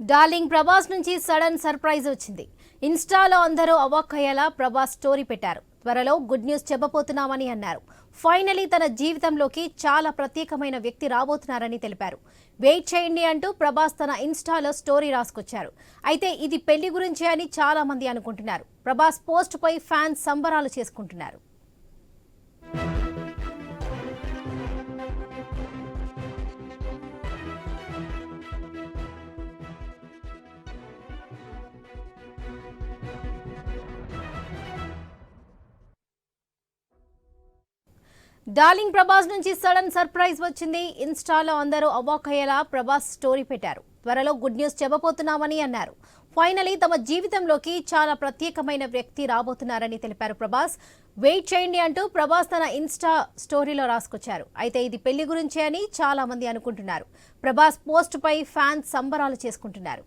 Darling Prabhas నుంచి sudden surprise వచ్చింది. ఇన్స్టాలో అందరూ అవాక్కయ్యేలా ప్రభాస్ స్టోరీ పెట్టారు. త్వరలో గుడ్ న్యూస్ చెప్పబోతున్నామని అన్నారు. ఫైనలీ తన జీవితంలోకి చాలా ప్రత్యేకమైన వ్యక్తి రాబోతున్నారని తెలిపారు. వెయిట్ చేయండి అంటూ ప్రభాస్ తన ఇన్స్టాలో స్టోరీ రాసుకొచ్చారు. అయితే ఇది పెళ్ళి గురించే అని చాలా మంది అనుకుంటున్నారు. ప్రభాస్ పోస్ట్ పై ఫ్యాన్స్ సంబరాలు చేసుకుంటున్నారు. డార్లింగ్ ప్రభాస్ నుంచి సడన్ సర్ప్రైజ్ వచ్చింది. ఇన్స్టాలో అందరూ అవాక్ అయ్యేలా ప్రభాస్ స్టోరీ పెట్టారు. త్వరలో గుడ్ న్యూస్ చెప్పబోతున్నామని అన్నారు. ఫైనలీ తమ జీవితంలోకి చాలా ప్రత్యేకమైన వ్యక్తి రాబోతున్నారని తెలిపారు ప్రభాస్. వెయిట్ చేయండి అంటూ ప్రభాస్ తన ఇన్స్టా స్టోరీలో రాసుకొచ్చారు. అయితే ఇది పెళ్ళి గురించే అని చాలా మంది అనుకుంటున్నారు. ప్రభాస్ పోస్ట్ పై ఫ్యాన్స్ సంబరాలు చేసుకుంటున్నారు.